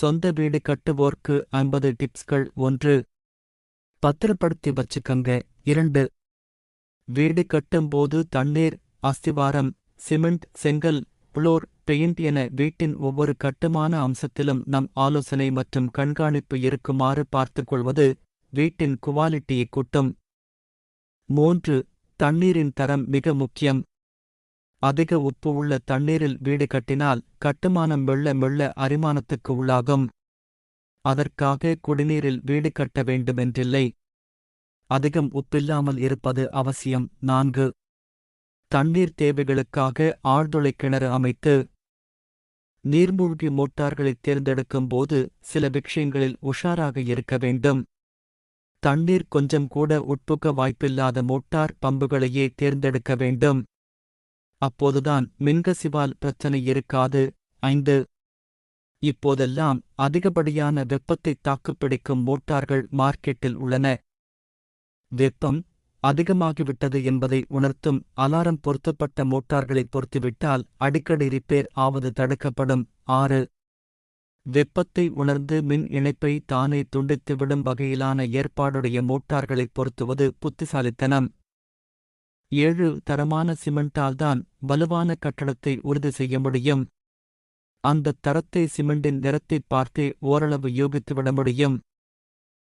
சொந்த வீடு கட்டுவோர்க்கு ஐம்பது டிப்ஸ்கள். ஒன்று பத்திரப்படுத்தி வச்சுக்கங்க. இரண்டு வீடு கட்டும்போது தண்ணீர் அஸ்திவாரம் சிமெண்ட் செங்கல் புளோர் பெயிண்ட் என வீட்டின் ஒவ்வொரு கட்டுமான அம்சத்திலும் நம் ஆலோசனை மற்றும் கண்காணிப்பு இருக்குமாறு பார்த்துக்கொள்வது வீட்டின் குவாலிட்டியை கூட்டும். மூன்று தண்ணீரின் தரம் மிக முக்கியம். அதிக உப்பு உள்ள தண்ணீரில் வீடு கட்டினால் கட்டுமானம் மெல்ல மெல்ல அரிமானத்துக்கு உள்ளாகும். அதற்காக குடிநீரில் வீடு கட்ட வேண்டுமென்றில்லை. அதிகம் உப்பில்லாமல் இருப்பது அவசியம். நான்கு. தண்ணீர் தேவைகளுக்காக ஆழ்துளை கிணறு அமைத்து நீர்மூழ்கி மோட்டார்களைத் தேர்ந்தெடுக்கும் போது சில விஷயங்களில் உஷாராக இருக்க வேண்டும். தண்ணீர் கொஞ்சம் கூட உட்புக வாய்ப்பில்லாத மோட்டார் பம்புகளையே தேர்ந்தெடுக்க வேண்டும். அப்போதுதான் மின்கசிவால் பிரச்சனை இருக்காது. ஐந்து. இப்போதெல்லாம் அதிகப்படியான வெப்பத்தை தாக்குப்பிடிக்கும் மோட்டார்கள் மார்க்கெட்டில் உள்ளன. வெப்பம் அதிகமாகிவிட்டது என்பதை உணர்த்தும் அலாரம் பொருத்தப்பட்ட மோட்டார்களை பொருத்திவிட்டால் அடிக்கடி ரிப்பேர் ஆவது தடுக்கப்படும். ஆறு. வெப்பத்தை உணர்ந்து மின் இணைப்பை தானே துண்டித்துவிடும் வகையிலான ஏற்பாடுடைய மோட்டார்களை பொருத்துவது புத்திசாலித்தனம். ஏழு தரமான சிமெண்டால்தான் வலுவான கட்டடத்தை உறுதி செய்ய முடியும். அந்த தரத்தை சிமெண்டின் நிறத்தைப் பார்த்தே ஓரளவு யூகித்துவிட முடியும்.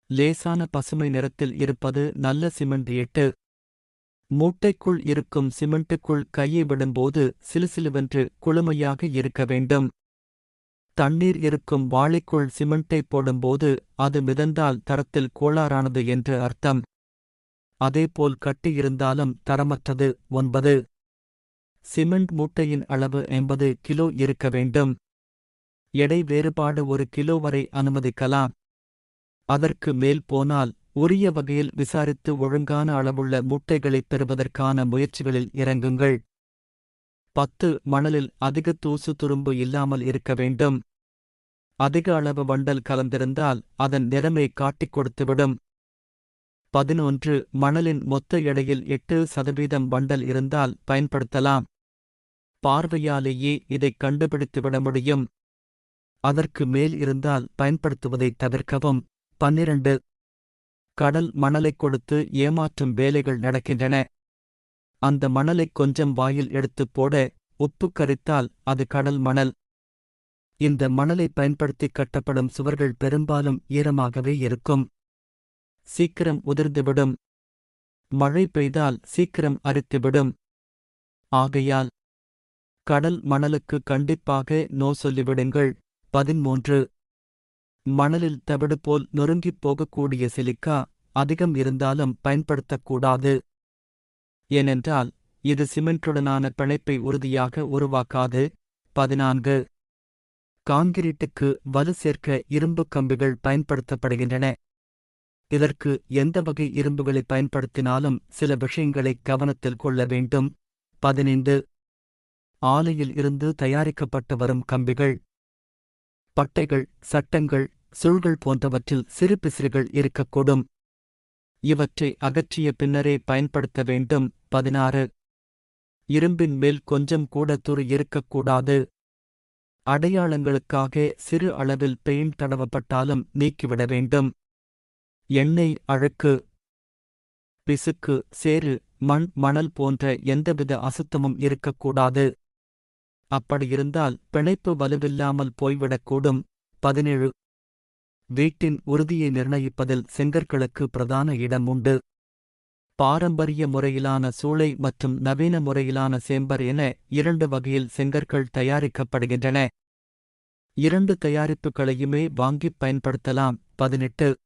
லேசான பசுமை நிறத்தில் இருப்பது நல்ல சிமெண்ட் எட்டு மூட்டைக்குள் இருக்கும் சிமெண்ட்டுக்குள் கையை விடும்போது சிலுசிலுவென்று குளுமையாக இருக்க வேண்டும். தண்ணீர் இருக்கும் வாளிக்குள் சிமெண்ட்டை போடும்போது அது மிதந்தால் தரத்தில் கோளாறானது என்று அர்த்தம். அதேபோல் கட்டியிருந்தாலும் தரமற்றது ஒன்பது. சிமெண்ட் மூட்டையின் அளவு எண்பது கிலோ இருக்க வேண்டும். எடை வேறுபாடு ஒரு கிலோ வரை அனுமதிக்கலாம். அதற்கு மேல் போனால் உரிய வகையில் விசாரித்து ஒழுங்கான அளவுள்ள மூட்டைகளைப் பெறுவதற்கான முயற்சிகளில் இறங்குங்கள். பத்து. மணலில் அதிக தூசு துரும்பு இல்லாமல் இருக்க வேண்டும். அதிக அளவு வண்டல் கலந்திருந்தால் அதன் நிறமை காட்டிக் கொடுத்துவிடும். பதினொன்று மணலின் மொத்த எடையில் எட்டு சதவீதம் வண்டல் இருந்தால் பயன்படுத்தலாம். பார்வையாலேயே இதைக் கண்டுபிடித்துவிட முடியும். அதற்கு மேல் இருந்தால் பயன்படுத்துவதைத் தவிர்க்கவும். பன்னிரண்டு கடல் மணலைக் கொடுத்து ஏமாற்றும் வேலைகள் நடக்கின்றன. அந்த மணலைக் கொஞ்சம் வாயில் எடுத்துப் போட உப்பு கரித்தால் அது கடல் மணல். இந்த மணலை பயன்படுத்தி கட்டப்படும் சுவர்கள் பெரும்பாலும் ஈரமாகவே இருக்கும். சீக்கிரம் உதிர்ந்துவிடும். மழை பெய்தால் சீக்கிரம் அரித்துவிடும். ஆகையால் கடல் மணலுக்கு கண்டிப்பாக நோ சொல்லிவிடுங்கள். பதிமூன்று மணலில் தவிடு போல் நொறுங்கிப் போகக்கூடிய சிலிக்கா அதிகம் இருந்தாலும் பயன்படுத்தக்கூடாது. ஏனென்றால் இது சிமெண்ட்டுடனான பிணைப்பை உறுதியாக உருவாக்காது. பதினான்கு. காங்கிரீட்டுக்கு வலு சேர்க்க இரும்புக் கம்பிகள் பயன்படுத்தப்படுகின்றன. இதற்கு எந்த வகை இரும்புகளை பயன்படுத்தினாலும் சில விஷயங்களை கவனத்தில் கொள்ள வேண்டும். பதினைந்து. ஆலையில் இருந்து தயாரிக்கப்பட்டு வரும் கம்பிகள். பட்டைகள் சட்டங்கள் சுள்கள் போன்றவற்றில் சிறு பிசிறுகள் இருக்கக்கூடும். இவற்றை அகற்றிய பின்னரே பயன்படுத்த வேண்டும். பதினாறு. இரும்பின் மேல் கொஞ்சம் கூட துரு இருக்கக்கூடாது. அடையாளங்களுக்காக சிறு அளவில் பெயிண்ட் தடவப்பட்டாலும் நீக்கிவிட வேண்டும். எண்ணெய் அழுக்கு பிசுக்கு சேறு மண் மணல் போன்ற எந்தவித அசுத்தமும் இருக்கக்கூடாது. அப்படியிருந்தால் பிணைப்பு வலுவில்லாமல் போய்விடக்கூடும். பதினேழு. வீட்டின் உறுதியை நிர்ணயிப்பதில் செங்கற்களுக்கு பிரதான இடம் உண்டு. பாரம்பரிய முறையிலான சூளை மற்றும் நவீன முறையிலான சேம்பர் என இரண்டு வகையில் செங்கற்கள் தயாரிக்கப்படுகின்றன. இரண்டு தயாரிப்புகளையுமே வாங்கிப் பயன்படுத்தலாம். பதினெட்டு.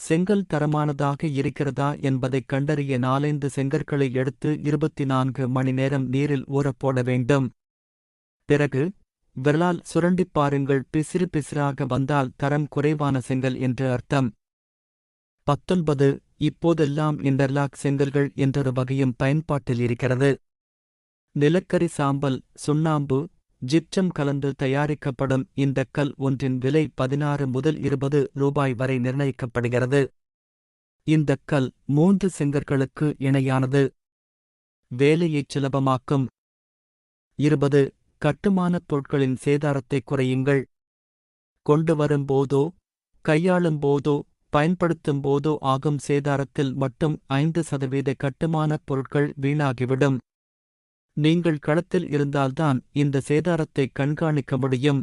செங்கல் தரமானதாக இருக்கிறதா என்பதைக் கண்டறிய நாலைந்து செங்கற்களை எடுத்து இருபத்தி நான்கு மணி நேரம் நீரில் ஊறப்போட வேண்டும். பிறகு விரலால் சுரண்டிப் பாருங்கள். பிசிறு பிசிறாக வந்தால் தரம் குறைவான செங்கல் என்று அர்த்தம். பத்தொன்பது. இப்போதெல்லாம் இன்டர்லாக் செங்கல்கள் என்றொரு வகையும் பயன்பாட்டில் இருக்கிறது. நிலக்கரி சாம்பல் சுண்ணாம்பு ஜிப்சம் கலந்து தயாரிக்கப்படும் இந்த கல் ஒன்றின் விலை பதினாறு முதல் இருபது ரூபாய் வரை நிர்ணயிக்கப்படுகிறது. இந்த கல் மூன்று செங்கற்களுக்கு இணையானது. வேலையைச் சுலபமாக்கும். இருபது கட்டுமானப் பொருட்களின் சேதாரத்தை குறையுங்கள். கொண்டு வரும்போதோ கையாளும் போதோ பயன்படுத்தும் போதோ ஆகும் சேதாரத்தில் மட்டும் ஐந்து சதவீத கட்டுமானப் பொருட்கள் வீணாகிவிடும். நீங்கள் களத்தில் இருந்தால்தான் இந்த சேதாரத்தை கண்காணிக்க முடியும்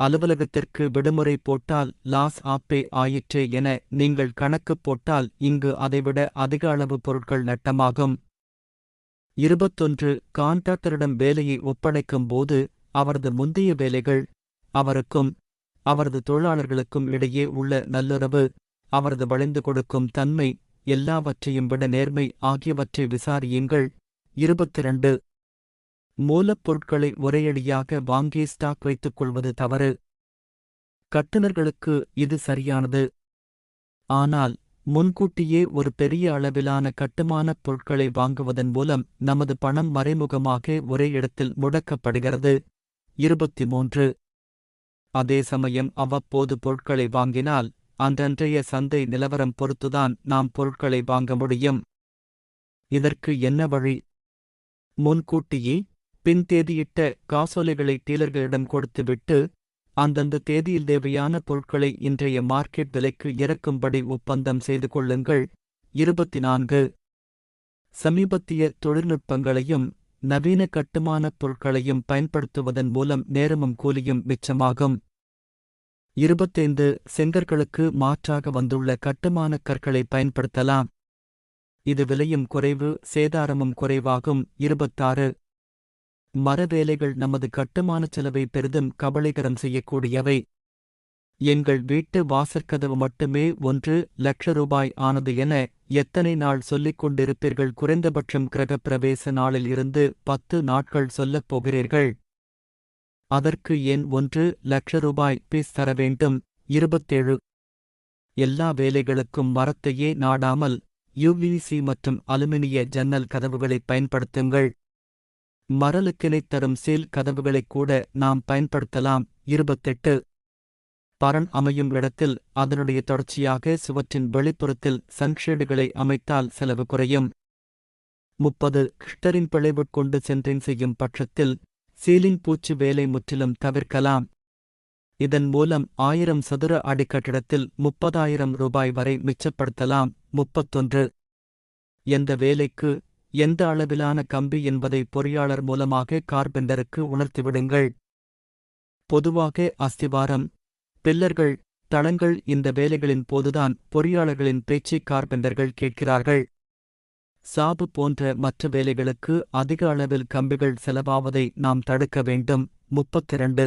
அலுவலகத்திற்கு விடுமுறை போட்டால் லாஸ் ஆப்பே ஆயிற்றே என நீங்கள் கணக்கு போட்டால் இங்கு அதைவிட அதிக அளவு பொருட்கள் நட்டமாகும். இருபத்தொன்று. கான்ட்ராக்டரிடம் வேலையை ஒப்படைக்கும் போது அவரது முந்தைய வேலைகள் அவருக்கும் அவரது தொழிலாளர்களுக்கும் இடையே உள்ள நல்லுறவு அவரது வளைந்து கொடுக்கும் தன்மை எல்லாவற்றையும் விட நேர்மை ஆகியவற்றை விசாரியுங்கள். இருபத்திரண்டு. மூலப்பொருட்களை ஒரேயடியாக வாங்கி ஸ்டாக் வைத்துக் கொள்வது தவறு. கட்டுநர்களுக்கு இது சரியானது. ஆனால் முன்கூட்டியே ஒரு பெரிய அளவிலான கட்டுமானப் பொருட்களை வாங்குவதன் மூலம் நமது பணம் மறைமுகமாக ஒரே இடத்தில் முடக்கப்படுகிறது. இருபத்தி மூன்று அதே சமயம் அவ்வப்போது பொருட்களை வாங்கினால் அன்றன்றைய சந்தை நிலவரம் பொறுத்துதான் நாம் பொருட்களை வாங்க முடியும். இதற்கு என்ன வழி? முன்கூட்டியே பின் தேதியிட்ட காசோலைகளை டீலர்களிடம் கொடுத்துவிட்டு அந்தந்த தேதியில் தேவையான பொருட்களை இன்றைய மார்க்கெட் விலைக்கு இறக்கும்படி ஒப்பந்தம் செய்து கொள்ளுங்கள். இருபத்தி நான்கு சமீபத்திய தொழில்நுட்பங்களையும் நவீன கட்டுமானப் பொருட்களையும் பயன்படுத்துவதன் மூலம் நேரமும் கூலியும் மிச்சமாகும். இருபத்தைந்து. செங்கற்களுக்கு மாற்றாக வந்துள்ள கட்டுமானக் கற்களை பயன்படுத்தலாம். இது விலையும் குறைவு சேதாரமும் குறைவாகும். இருபத்தாறு. மரவேலைகள் நமது கட்டுமானச் செலவை பெரிதும் கபளீகரம் செய்யக்கூடியவை. எங்கள் வீட்டு வாசற்கதவு மட்டுமே ஒன்று லட்ச ரூபாய் ஆனது என எத்தனை நாள் சொல்லிக் கொண்டிருப்பீர்கள்? குறைந்தபட்சம் கிரகப்பிரவேச நாளில் இருந்து பத்து நாட்கள் சொல்லப் போகிறீர்கள். அதற்கு ஏன் ஒன்று லட்ச ரூபாய் பீஸ் தர வேண்டும்? இருபத்தேழு. எல்லா வேலைகளுக்கும் மரத்தையே நாடாமல் யுவிசி மற்றும் அலுமினிய ஜன்னல் கதவுகளைப் பயன்படுத்துங்கள். மரலுக்கிளைத் தரும் சீல் கதவுகளைக் கூட நாம் பயன்படுத்தலாம். இருபத்தெட்டு. பரன் அமையும் இடத்தில் அதனுடைய தொடர்ச்சியாக சுவற்றின் வெளிப்புறத்தில் சன்ஷேடுகளை அமைத்தால் செலவு குறையும். முப்பது. கிஷ்டரின் கிருஷ்டரின் பிழைவுட்கொண்டு சென்றின் செய்யும் பட்சத்தில் சீலிங் பூச்சு வேலை முற்றிலும் தவிர்க்கலாம். இதன் மூலம் ஆயிரம் சதுர அடி கட்டிடத்தில் முப்பதாயிரம் ரூபாய் வரை மிச்சப்படுத்தலாம். முப்பத்தொன்று. எந்த வேலைக்கு எந்த அளவிலான கம்பி என்பதை பொறியாளர் மூலமாக கார்பெண்டருக்கு உணர்த்திவிடுங்கள். பொதுவாக அஸ்திவாரம் பில்லர்கள் தளங்கள் இந்த வேலைகளின் போதுதான் பொறியாளர்களின் பேச்சை கார்பெண்டர்கள் கேட்கிறார்கள். சாபு போன்ற மற்ற வேலைகளுக்கு அதிக அளவில் கம்பிகள் செலவாவதை நாம் தடுக்க வேண்டும். முப்பத்திரண்டு.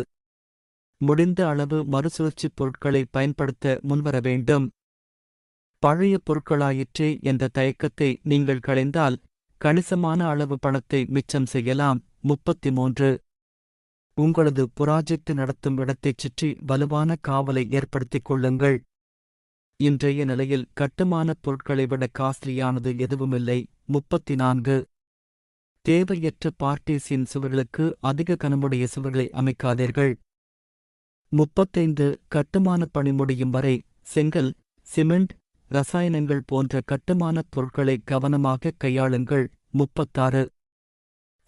முடிந்த அளவு மறுசுழற்சிப் பொருட்களை பயன்படுத்த முன்வர வேண்டும். பழைய பொருட்களாயிற்றே என்ற தயக்கத்தை நீங்கள் களைந்தால் கணிசமான அளவு பணத்தை மிச்சம் செய்யலாம். முப்பத்தி மூன்று உங்களது புராஜெக்ட் நடத்தும் இடத்தைச் சுற்றி வலுவான காவலை ஏற்படுத்திக் கொள்ளுங்கள். இன்றைய நிலையில் கட்டுமானப் பொருட்களை விட காஸ்ட்லியானது எதுவுமில்லை. முப்பத்தி நான்கு தேவையற்ற பார்ட்டிஸின் சுவர்களுக்கு அதிக கனமுடைய சுவர்களை அமைக்காதீர்கள். முப்பத்தைந்து கட்டுமானப் பணி முடியும் வரை செங்கல் சிமெண்ட் ரசாயனங்கள் போன்ற கட்டுமானப் பொருட்களை கவனமாக கையாளுங்கள். முப்பத்தாறு.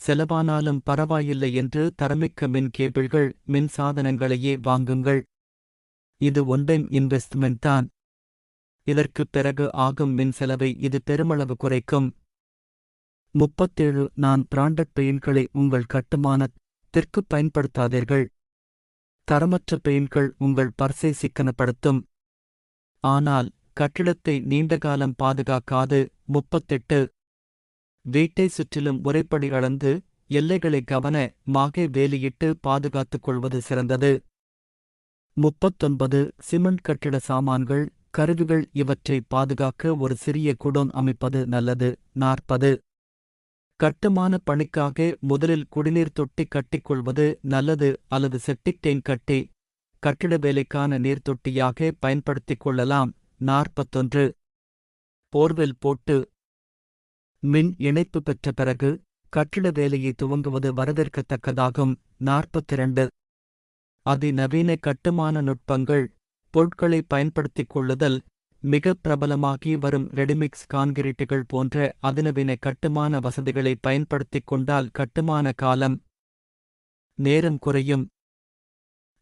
செலவானாலும் பரவாயில்லை என்று தரமிக்க மின் கேபிள்கள் மின் சாதனங்களையே வாங்குங்கள். இது ஒன்றைம் இன்வெஸ்ட்மெண்ட் தான். இதற்குப் பிறகு ஆகும் மின் செலவை இது பெருமளவு குறைக்கும். முப்பத்தேழு. நான் பிராண்டட் பெயின்களை உங்கள் கட்டுமானத்திற்கு பயன்படுத்தாதீர்கள். தரமற்ற பெயின்கள் உங்கள் பர்சை சிக்கனப்படுத்தும். ஆனால் கட்டிடத்தை நீண்டகாலம் பாதுகாக்காது. முப்பத்தெட்டு. வீட்டை சுற்றிலும் உரைப்படி அளந்து எல்லைகளை கவன மாக வேலியிட்டு பாதுகாத்துக் கொள்வது சிறந்தது. முப்பத்தொன்பது. சிமெண்ட் கட்டிட சாமான்கள் கருவிகள் இவற்றை பாதுகாக்க ஒரு சிறிய குடோன் அமைப்பது நல்லது. நாற்பது. கட்டுமான பணிக்காக முதலில் குடிநீர் தொட்டி கட்டிக்கொள்வது நல்லது அல்லது செப்டிக் டேங்க் கட்டி கட்டிட வேலைக்கான நீர் தொட்டியாக பயன்படுத்திக் கொள்ளலாம். நாற்பத்தொன்று. போர்வெல் போட்டு மின் இணைப்பு பெற்ற பிறகு கட்டிட வேலையை துவங்குவது வரவேற்கத்தக்கதாகும். நாற்பத்திரண்டு. அதிநவீன கட்டுமான நுட்பங்கள் பொருட்களை பயன்படுத்திக் கொள்ளுதல் மிக பிரபலமாகி வரும் ரெடிமிக்ஸ் கான்கிரீட்டுகள் போன்ற அதிநவீன கட்டுமான வசதிகளை பயன்படுத்திக் கொண்டால் கட்டுமான காலம் நேரம் குறையும்.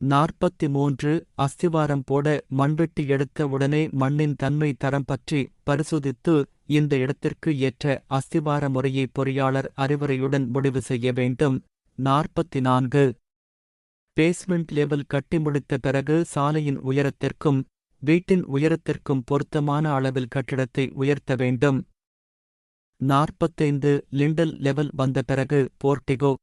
நாற்பத்தி மூன்று அஸ்திவாரம் போட மண்வெட்டி எடுத்த உடனே மண்ணின் தன்மை தரம் பற்றி பரிசோதித்து இந்த இடத்திற்கு ஏற்ற அஸ்திவார முறையை பொறியாளர் அறிவுரையுடன் முடிவு செய்ய வேண்டும். நாற்பத்தி நான்கு பேஸ்மெண்ட் லெவல் கட்டி முடித்த பிறகு சாலையின் உயரத்திற்கும் வீட்டின் உயரத்திற்கும் பொருத்தமான அளவில் கட்டிடத்தை உயர்த்த வேண்டும். நாற்பத்தைந்து லிண்டல் லெவல் வந்த பிறகு போர்டிகோ.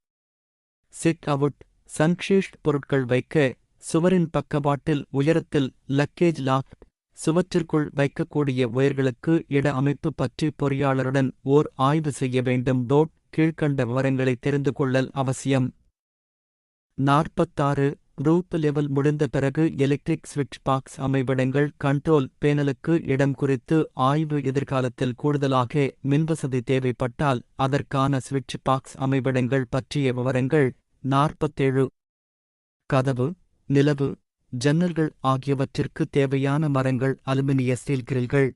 சிட் அவுட் சன்ஷீஷ்ட் பொருட்கள் வைக்க சுவரின் பக்கவாட்டில் உயரத்தில் லக்கேஜ் லாக் சுவற்றிற்குள் வைக்கக்கூடிய உயர்களுக்கு இட அமைப்பு பற்றி பொறியாளருடன் ஓர் ஆய்வு செய்ய வேண்டும். டோட் கீழ்க்கண்ட விவரங்களை தெரிந்து கொள்ளல் அவசியம். நாற்பத்தாறு ரூப் லெவல் முடிந்த பிறகு எலக்ட்ரிக் ஸ்விட்ச் பாக்ஸ் அமைவிடங்கள் கண்ட்ரோல் பேனலுக்கு இடம் குறித்து ஆய்வு எதிர்காலத்தில் கூடுதலாக மின்வசதி தேவைப்பட்டால் அதற்கான ஸ்விட்ச் பாக்ஸ் அமைவிடங்கள் பற்றிய விவரங்கள் நாற்பத்தேழு. கதவு நிலவு ஜன்னல்கள் ஆகியவற்றிற்கு தேவையான மரங்கள் அலுமினிய ஸ்டீல் கிரில்கள்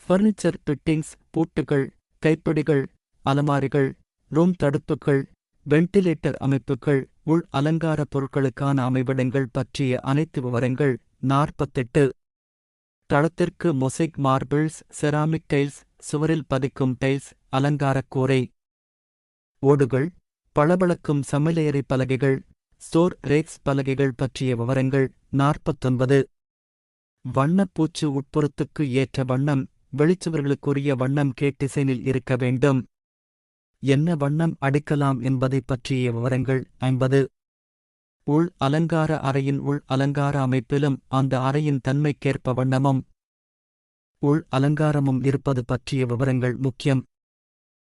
ஃபர்னிச்சர் பிட்டிங்ஸ் பூட்டுகள் கைப்பிடிகள் அலமாரிகள் ரூம் தடுப்புகள் வெண்டிலேட்டர் அமைப்புகள் உள் அலங்கார பொருட்களுக்கான அமைவிடங்கள் பற்றிய அனைத்து விவரங்கள் நாற்பத்தெட்டு. தளத்திற்கு மொசைக் மார்பிள்ஸ் செராமிக் டைல்ஸ் சுவரில் பதிக்கும் டைல்ஸ் அலங்காரக் கூரை. ஓடுகள் பளபளக்கும் சமையலறை பலகைகள் ஸ்டோர் ரேக்ஸ் பலகைகள் பற்றிய விவரங்கள் நாற்பத்தொன்பது. வண்ணப்பூச்சு உட்புறத்துக்கு ஏற்ற வண்ணம் வெளிச்சுவர்களுக்குரிய வண்ணம் கேட் டிசைனில் இருக்க வேண்டும். என்ன வண்ணம் அடிக்கலாம் என்பதைப் பற்றிய விவரங்கள் ஐம்பது. உள் அலங்கார அறையின் உள் அலங்கார அமைப்பிலும் அந்த அறையின் தன்மைக்கேற்ப வண்ணமும் உள் அலங்காரமும் இருப்பது பற்றிய விவரங்கள் முக்கியம்.